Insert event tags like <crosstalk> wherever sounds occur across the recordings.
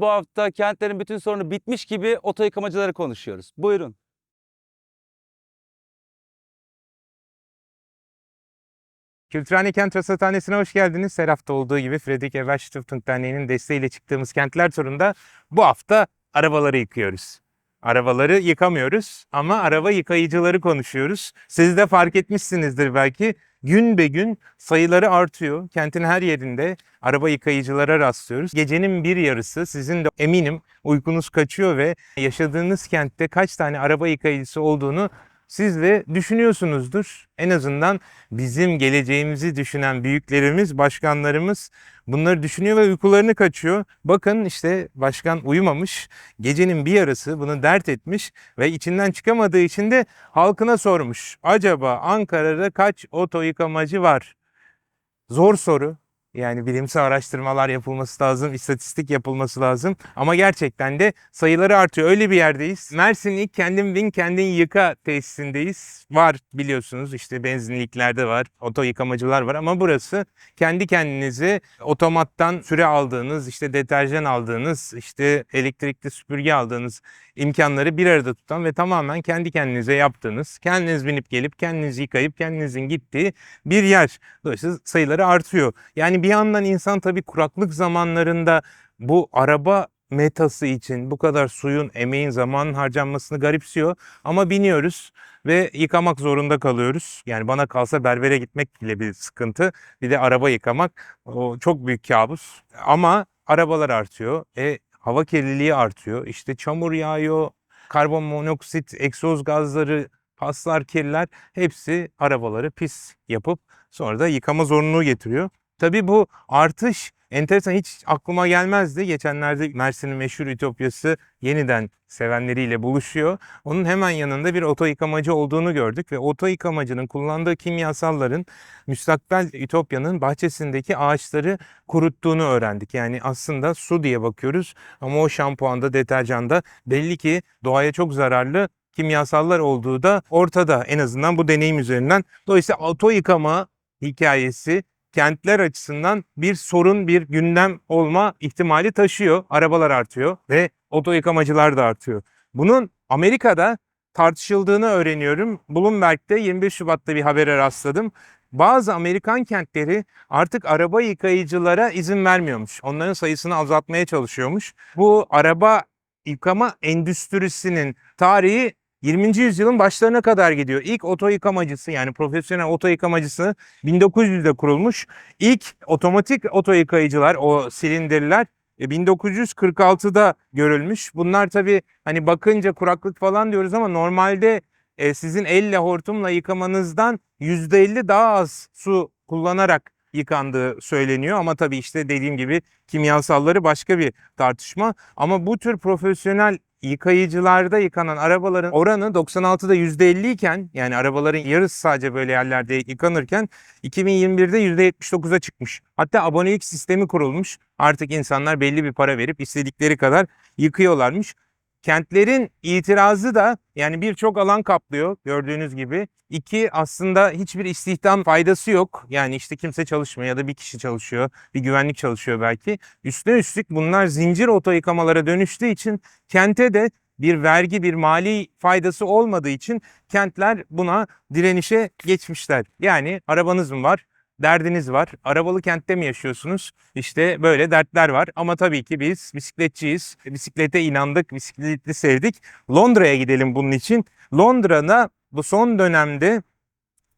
Bu hafta kentlerin bütün sorunu bitmiş gibi oto yıkamacıları konuşuyoruz. Buyurun. Kültürhane Kent Rasathanesi'ne hoş geldiniz. Her hafta olduğu gibi Fredrik Ebert Stiftung Derneği'nin desteğiyle çıktığımız kentler turunda bu hafta arabaları yıkıyoruz. Arabaları yıkamıyoruz ama araba yıkayıcıları konuşuyoruz. Siz de fark etmişsinizdir belki. Gün be gün sayıları artıyor. Kentin her yerinde araba yıkayıcılara rastlıyoruz. Gecenin bir yarısı sizin de eminim uykunuz kaçıyor ve yaşadığınız kentte kaç tane araba yıkayıcısı olduğunu siz de düşünüyorsunuzdur. En azından bizim geleceğimizi düşünen büyüklerimiz, başkanlarımız bunları düşünüyor ve uykularını kaçıyor. Bakın işte başkan uyumamış. Gecenin bir yarısı bunu dert etmiş ve içinden çıkamadığı için de halkına sormuş. Acaba Ankara'da kaç oto yıkamacı var? Zor soru. Yani bilimsel araştırmalar yapılması lazım, istatistik yapılması lazım. Ama gerçekten de sayıları artıyor. Öyle bir yerdeyiz. Mersin ilk kendin bin kendin yıka tesisindeyiz. Var biliyorsunuz işte benzinliklerde var, oto yıkamacılar var ama burası kendi kendinize otomattan süre aldığınız, işte deterjan aldığınız, işte elektrikli süpürge aldığınız imkanları bir arada tutan ve tamamen kendi kendinize yaptığınız, kendiniz binip gelip kendiniz yıkayıp kendinizin gittiği bir yer. Dolayısıyla sayıları artıyor. Yani bir yandan insan tabii kuraklık zamanlarında bu araba metası için bu kadar suyun, emeğin, zamanın harcanmasını garipsiyor. Ama biniyoruz ve yıkamak zorunda kalıyoruz. Yani bana kalsa berbere gitmek bile bir sıkıntı. Bir de araba yıkamak o çok büyük kabus. Ama arabalar artıyor. E, hava kirliliği artıyor. İşte çamur yağıyor, karbon monoksit, egzoz gazları, paslar, kirler hepsi arabaları pis yapıp sonra da yıkama zorunluluğu getiriyor. Tabii bu artış enteresan hiç aklıma gelmezdi. Geçenlerde Mersin'in meşhur Ütopyası yeniden sevenleriyle buluşuyor. Onun hemen yanında bir oto yıkamacı olduğunu gördük ve oto yıkamacının kullandığı kimyasalların müstakbel Ütopya'nın bahçesindeki ağaçları kuruttuğunu öğrendik. Yani aslında su diye bakıyoruz ama o şampuanda, deterjanda belli ki doğaya çok zararlı kimyasallar olduğu da ortada en azından bu deneyim üzerinden. Dolayısıyla oto yıkama hikayesi kentler açısından bir sorun, bir gündem olma ihtimali taşıyor. Arabalar artıyor ve oto yıkamacılar da artıyor. Bunun Amerika'da tartışıldığını öğreniyorum. Bloomberg'de 25 Şubat'ta bir habere rastladım. Bazı Amerikan kentleri artık araba yıkayıcılara izin vermiyormuş. Onların sayısını azaltmaya çalışıyormuş. Bu araba yıkama endüstrisinin tarihi 20. yüzyılın başlarına kadar gidiyor. İlk oto yıkamacısı yani profesyonel oto yıkamacısı 1900'de kurulmuş. İlk otomatik oto yıkayıcılar o silindirler e, 1946'da görülmüş. Bunlar tabii hani bakınca kuraklık falan diyoruz ama normalde e, sizin elle hortumla yıkamanızdan %50 daha az su kullanarak yıkandığı söyleniyor. Ama tabii işte dediğim gibi kimyasalları başka bir tartışma. Ama bu tür profesyonel yıkayıcılarda yıkanan arabaların oranı 96'da %50 iken yani arabaların yarısı sadece böyle yerlerde yıkanırken 2021'de %79'a çıkmış. Hatta abonelik sistemi kurulmuş. Artık insanlar belli bir para verip istedikleri kadar yıkıyorlarmış. Kentlerin itirazı da yani birçok alan kaplıyor gördüğünüz gibi. İki aslında hiçbir istihdam faydası yok. Yani işte kimse çalışmıyor ya da bir kişi çalışıyor, bir güvenlik çalışıyor belki. Üstüne üstlük bunlar zincir oto yıkamalara dönüştüğü için kente de bir vergi, bir mali faydası olmadığı için kentler buna direnişe geçmişler. Yani arabanız mı var? Derdiniz var. Arabalı kentte mi yaşıyorsunuz? İşte böyle dertler var. Ama tabii ki biz bisikletçiyiz. Bisiklete inandık, bisikleti sevdik. Londra'ya gidelim bunun için. Londra'da bu son dönemde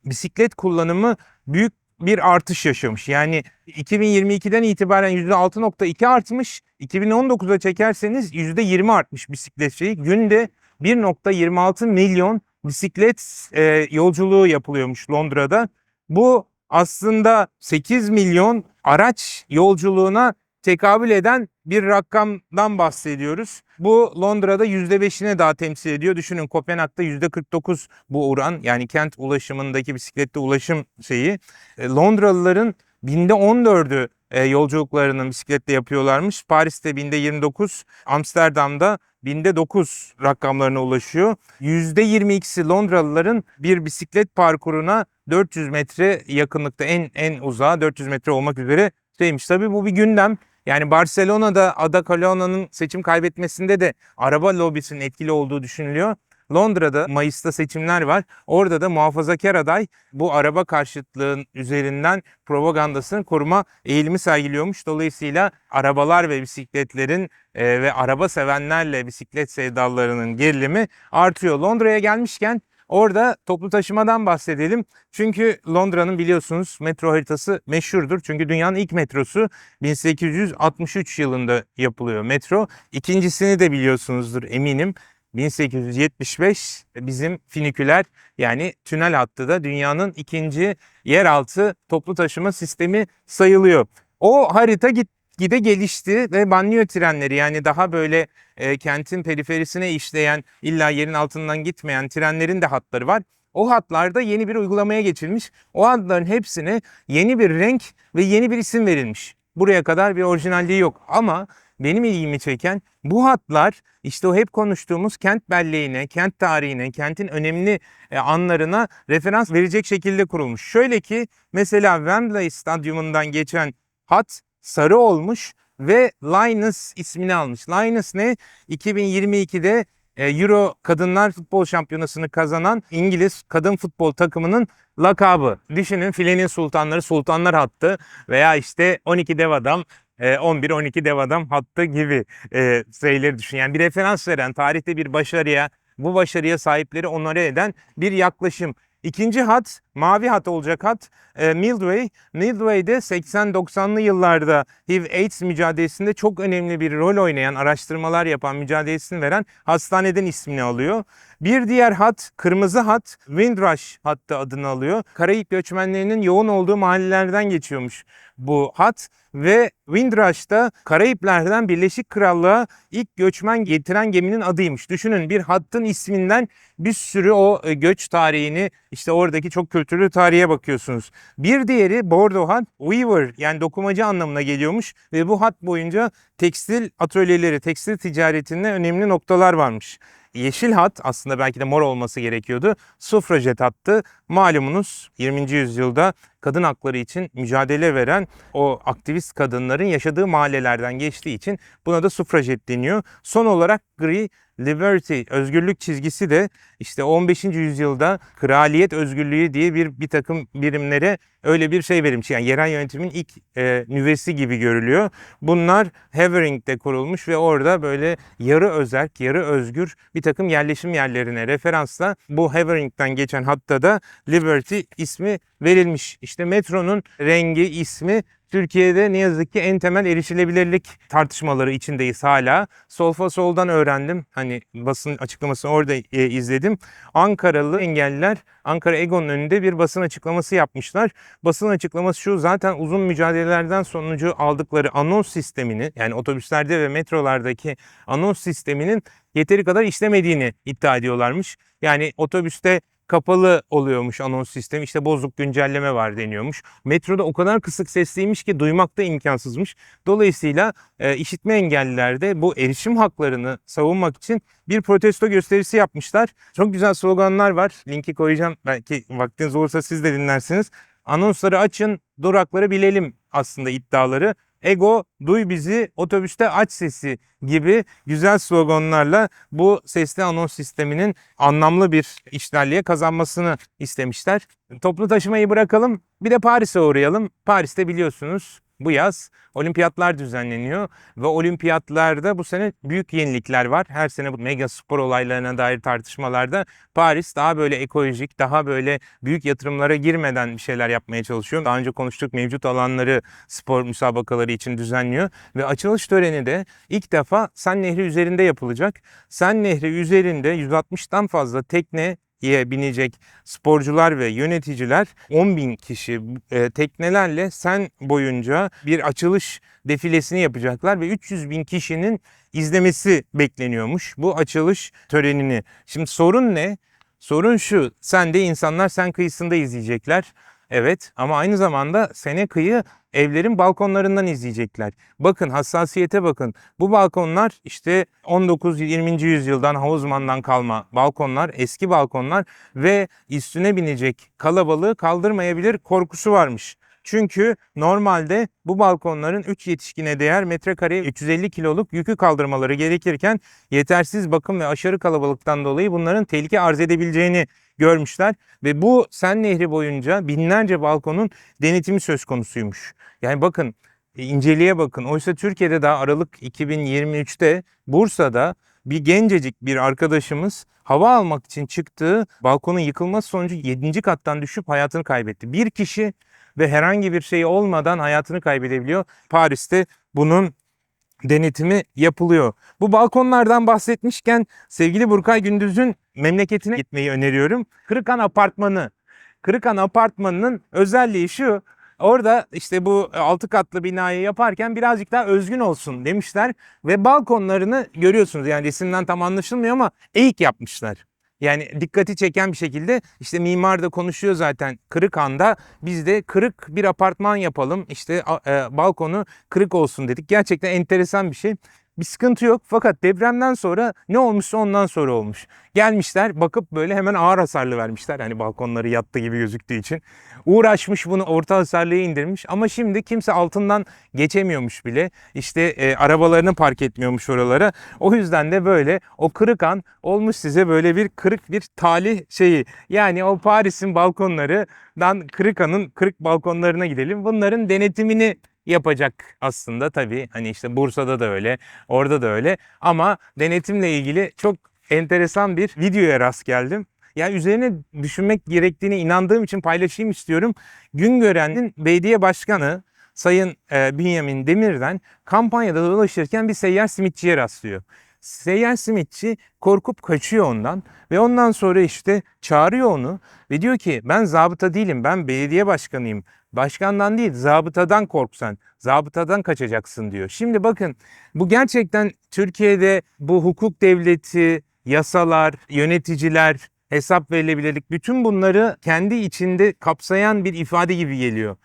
bisiklet kullanımı büyük bir artış yaşamış. Yani 2022'den itibaren %6.2 artmış. 2019'a çekerseniz %20 artmış bisiklet şeyi. Günde 1.26 milyon bisiklet e, yolculuğu yapılıyormuş Londra'da. Bu aslında 8 milyon araç yolculuğuna tekabül eden bir rakamdan bahsediyoruz. Bu Londra'da %5'ine daha temsil ediyor. Düşünün Kopenhag'da %49 bu oran. Yani kent ulaşımındaki bisikletli ulaşım şeyi. E, Londralıların binde 14'ü e, yolculuklarını bisikletle yapıyorlarmış. Paris'te binde 29, Amsterdam'da binde 9 rakamlarına ulaşıyor. %22'si Londralıların bir bisiklet parkuruna 400 metre yakınlıkta en en uzağı 400 metre olmak üzere şeymiş. Tabii bu bir gündem. Yani Barcelona'da Ada Colona'nın seçim kaybetmesinde de araba lobisinin etkili olduğu düşünülüyor. Londra'da Mayıs'ta seçimler var. Orada da muhafazakar aday bu araba karşıtlığın üzerinden propagandasını koruma eğilimi sergiliyormuş. Dolayısıyla arabalar ve bisikletlerin e, ve araba sevenlerle bisiklet sevdalarının gerilimi artıyor. Londra'ya gelmişken orada toplu taşımadan bahsedelim. Çünkü Londra'nın biliyorsunuz metro haritası meşhurdur. Çünkü dünyanın ilk metrosu 1863 yılında yapılıyor metro. İkincisini de biliyorsunuzdur eminim. 1875 bizim finiküler yani tünel hattı da dünyanın ikinci yeraltı toplu taşıma sistemi sayılıyor. O harita git gide gelişti ve banliyö trenleri yani daha böyle e, kentin periferisine işleyen illa yerin altından gitmeyen trenlerin de hatları var. O hatlarda yeni bir uygulamaya geçilmiş. O hatların hepsine yeni bir renk ve yeni bir isim verilmiş. Buraya kadar bir orijinalliği yok ama benim ilgimi çeken bu hatlar işte o hep konuştuğumuz kent belleğine, kent tarihine, kentin önemli e, anlarına referans verecek şekilde kurulmuş. Şöyle ki mesela Wembley Stadyumundan geçen hat sarı olmuş ve Linus ismini almış. Linus ne? 2022'de e, Euro Kadınlar Futbol Şampiyonası'nı kazanan İngiliz kadın futbol takımının lakabı. Düşünün filenin sultanları sultanlar hattı veya işte 12 dev adam 11-12 dev adam hattı gibi e, sayıları düşün. Yani bir referans veren, tarihte bir başarıya, bu başarıya sahipleri onore eden bir yaklaşım. İkinci hat, mavi hat olacak hat e, Mildway. Mildway'de 80-90'lı yıllarda HIV-AIDS mücadelesinde çok önemli bir rol oynayan, araştırmalar yapan, mücadelesini veren hastaneden ismini alıyor. Bir diğer hat, kırmızı hat, Windrush hattı adını alıyor. Karayip göçmenlerinin yoğun olduğu mahallelerden geçiyormuş bu hat ve Windrush da Karayipler'den Birleşik Krallığa ilk göçmen getiren geminin adıymış. Düşünün bir hattın isminden bir sürü o e, göç tarihini işte oradaki çok kültürlü tarihe bakıyorsunuz. Bir diğeri Bordeaux hat Weaver yani dokumacı anlamına geliyormuş ve bu hat boyunca tekstil atölyeleri, tekstil ticaretinde önemli noktalar varmış. Yeşil hat aslında belki de mor olması gerekiyordu. Sufrajet hattı malumunuz 20. yüzyılda kadın hakları için mücadele veren o aktivist kadınların yaşadığı mahallelerden geçtiği için buna da sufrajet deniyor. Son olarak gri liberty özgürlük çizgisi de işte 15. yüzyılda kraliyet özgürlüğü diye bir bir takım birimlere öyle bir şey verilmiş. Yani yerel yönetimin ilk e, nüvesi gibi görülüyor. Bunlar Havering'de kurulmuş ve orada böyle yarı özerk, yarı özgür bir takım yerleşim yerlerine referansla bu Havering'den geçen hatta da Liberty ismi verilmiş. İşte metronun rengi, ismi Türkiye'de ne yazık ki en temel erişilebilirlik tartışmaları içindeyiz hala. Solfa soldan öğrendim. Hani basın açıklamasını orada e, izledim. Ankaralı engelliler Ankara Ego'nun önünde bir basın açıklaması yapmışlar. Basın açıklaması şu zaten uzun mücadelelerden sonucu aldıkları anons sistemini yani otobüslerde ve metrolardaki anons sisteminin yeteri kadar işlemediğini iddia ediyorlarmış. Yani otobüste kapalı oluyormuş anons sistemi. İşte bozuk güncelleme var deniyormuş. Metroda o kadar kısık sesliymiş ki duymak da imkansızmış. Dolayısıyla e, işitme engelliler de bu erişim haklarını savunmak için bir protesto gösterisi yapmışlar. Çok güzel sloganlar var. Linki koyacağım. Belki vaktiniz olursa siz de dinlersiniz. Anonsları açın, durakları bilelim aslında iddiaları. Ego duy bizi otobüste aç sesi gibi güzel sloganlarla bu sesli anons sisteminin anlamlı bir işlerliğe kazanmasını istemişler. Toplu taşımayı bırakalım bir de Paris'e uğrayalım. Paris'te biliyorsunuz bu yaz olimpiyatlar düzenleniyor ve olimpiyatlarda bu sene büyük yenilikler var. Her sene bu mega spor olaylarına dair tartışmalarda Paris daha böyle ekolojik, daha böyle büyük yatırımlara girmeden bir şeyler yapmaya çalışıyor. Daha önce konuştuk mevcut alanları spor müsabakaları için düzenliyor ve açılış töreni de ilk defa Sen Nehri üzerinde yapılacak. Sen Nehri üzerinde 160'tan fazla tekne binecek sporcular ve yöneticiler 10 bin kişi e, teknelerle sen boyunca bir açılış defilesini yapacaklar ve 300 bin kişinin izlemesi bekleniyormuş bu açılış törenini. Şimdi sorun ne? Sorun şu, sen de insanlar sen kıyısında izleyecekler. Evet ama aynı zamanda sene kıyı evlerin balkonlarından izleyecekler. Bakın hassasiyete bakın. Bu balkonlar işte 19-20. yüzyıldan Havuzman'dan kalma balkonlar, eski balkonlar ve üstüne binecek kalabalığı kaldırmayabilir korkusu varmış. Çünkü normalde bu balkonların 3 yetişkine değer metrekare 350 kiloluk yükü kaldırmaları gerekirken yetersiz bakım ve aşırı kalabalıktan dolayı bunların tehlike arz edebileceğini görmüşler ve bu Sen Nehri boyunca binlerce balkonun denetimi söz konusuymuş. Yani bakın e, inceliğe bakın. Oysa Türkiye'de daha Aralık 2023'te Bursa'da bir gencecik bir arkadaşımız hava almak için çıktığı balkonun yıkılması sonucu 7. kattan düşüp hayatını kaybetti. Bir kişi ve herhangi bir şey olmadan hayatını kaybedebiliyor. Paris'te bunun denetimi yapılıyor. Bu balkonlardan bahsetmişken sevgili Burkay Gündüz'ün memleketine gitmeyi öneriyorum. Kırıkan Apartmanı. Kırıkan Apartmanı'nın özelliği şu. Orada işte bu altı katlı binayı yaparken birazcık daha özgün olsun demişler ve balkonlarını görüyorsunuz yani resimden tam anlaşılmıyor ama eğik yapmışlar. Yani dikkati çeken bir şekilde işte mimar da konuşuyor zaten Kırıkhan'da biz de kırık bir apartman yapalım işte e, balkonu kırık olsun dedik. Gerçekten enteresan bir şey. Bir sıkıntı yok fakat depremden sonra ne olmuşsa ondan sonra olmuş. Gelmişler bakıp böyle hemen ağır hasarlı vermişler. Hani balkonları yattı gibi gözüktüğü için. Uğraşmış bunu orta hasarlıya indirmiş ama şimdi kimse altından geçemiyormuş bile. İşte e, arabalarını park etmiyormuş oralara. O yüzden de böyle o kırık an olmuş size böyle bir kırık bir talih şeyi. Yani o Paris'in balkonlarından kırık anın kırık balkonlarına gidelim. Bunların denetimini yapacak aslında tabii. Hani işte Bursa'da da öyle, orada da öyle. Ama denetimle ilgili çok enteresan bir videoya rast geldim. Yani üzerine düşünmek gerektiğine inandığım için paylaşayım istiyorum. Güngören'in belediye başkanı Sayın e, Bünyamin Demir'den kampanyada dolaşırken bir seyyar simitçiye rastlıyor. Seyyar simitçi korkup kaçıyor ondan ve ondan sonra işte çağırıyor onu ve diyor ki ben zabıta değilim ben belediye başkanıyım. Başkandan değil zabıtadan korksan zabıtadan kaçacaksın diyor. Şimdi bakın bu gerçekten Türkiye'de bu hukuk devleti, yasalar, yöneticiler, hesap verilebilirlik bütün bunları kendi içinde kapsayan bir ifade gibi geliyor.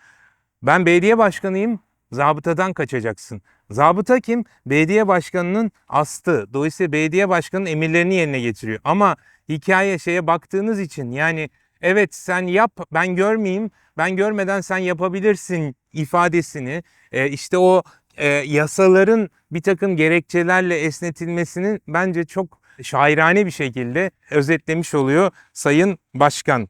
Ben belediye başkanıyım, zabıtadan kaçacaksın. Zabıta kim? Belediye başkanının astı. Dolayısıyla belediye başkanının emirlerini yerine getiriyor. Ama hikaye şeye baktığınız için yani evet sen yap ben görmeyeyim, ben görmeden sen yapabilirsin ifadesini e, işte o e, yasaların bir takım gerekçelerle esnetilmesinin bence çok şairane bir şekilde özetlemiş oluyor Sayın Başkan.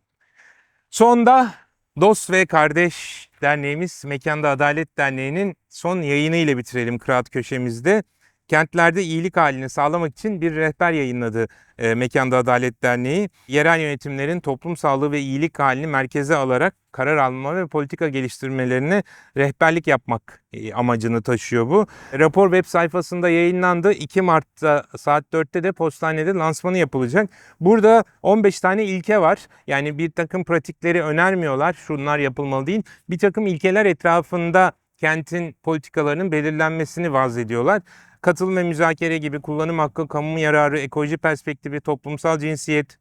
Sonda Dost ve Kardeş Derneğimiz Mekanda Adalet Derneği'nin son yayını ile bitirelim Kıraat Köşemizde. Kentlerde iyilik halini sağlamak için bir rehber yayınladı e, Mekanda Adalet Derneği. Yerel yönetimlerin toplum sağlığı ve iyilik halini merkeze alarak karar alma ve politika geliştirmelerine rehberlik yapmak e, amacını taşıyor bu. Rapor web sayfasında yayınlandı. 2 Mart'ta saat 4'te de postanede lansmanı yapılacak. Burada 15 tane ilke var. Yani bir takım pratikleri önermiyorlar. Şunlar yapılmalı değil. Bir takım ilkeler etrafında kentin politikalarının belirlenmesini vaz ediyorlar. Katılım ve müzakere gibi kullanım hakkı, kamu yararı, ekoloji perspektifi, toplumsal cinsiyet,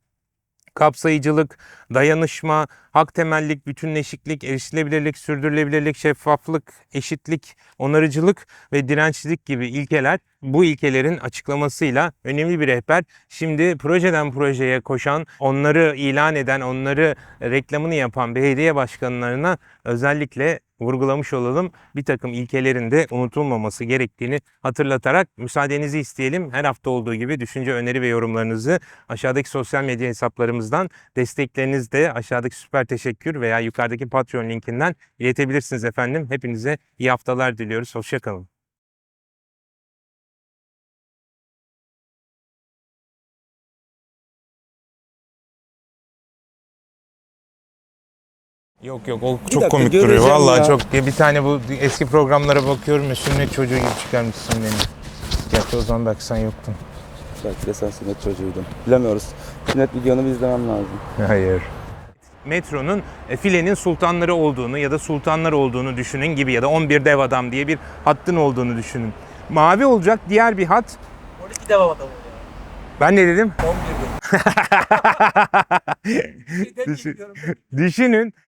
kapsayıcılık, dayanışma, hak temellik, bütünleşiklik, erişilebilirlik, sürdürülebilirlik, şeffaflık, eşitlik, onarıcılık ve dirençlilik gibi ilkeler bu ilkelerin açıklamasıyla önemli bir rehber. Şimdi projeden projeye koşan, onları ilan eden, onları reklamını yapan belediye başkanlarına özellikle vurgulamış olalım. Bir takım ilkelerin de unutulmaması gerektiğini hatırlatarak müsaadenizi isteyelim. Her hafta olduğu gibi düşünce, öneri ve yorumlarınızı aşağıdaki sosyal medya hesaplarımızdan destekleriniz de aşağıdaki süper teşekkür veya yukarıdaki Patreon linkinden iletebilirsiniz efendim. Hepinize iyi haftalar diliyoruz. Hoşçakalın. Yok yok o çok dakika, komik duruyor. göreceğim Vallahi ya. çok. Bir tane bu eski programlara bakıyorum ya sünnet çocuğu gibi çıkarmışsın beni. Gerçi o zaman belki sen yoktun. Belki de sen sünnet çocuğuydun. Bilemiyoruz. Sünnet videonu bir izlemem lazım. Hayır. Metronun e, filenin sultanları olduğunu ya da sultanlar olduğunu düşünün gibi ya da 11 dev adam diye bir hattın olduğunu düşünün. Mavi olacak diğer bir hat. 12 devam adamı. Ben ne dedim? 11 <laughs> Düşün- Düşünün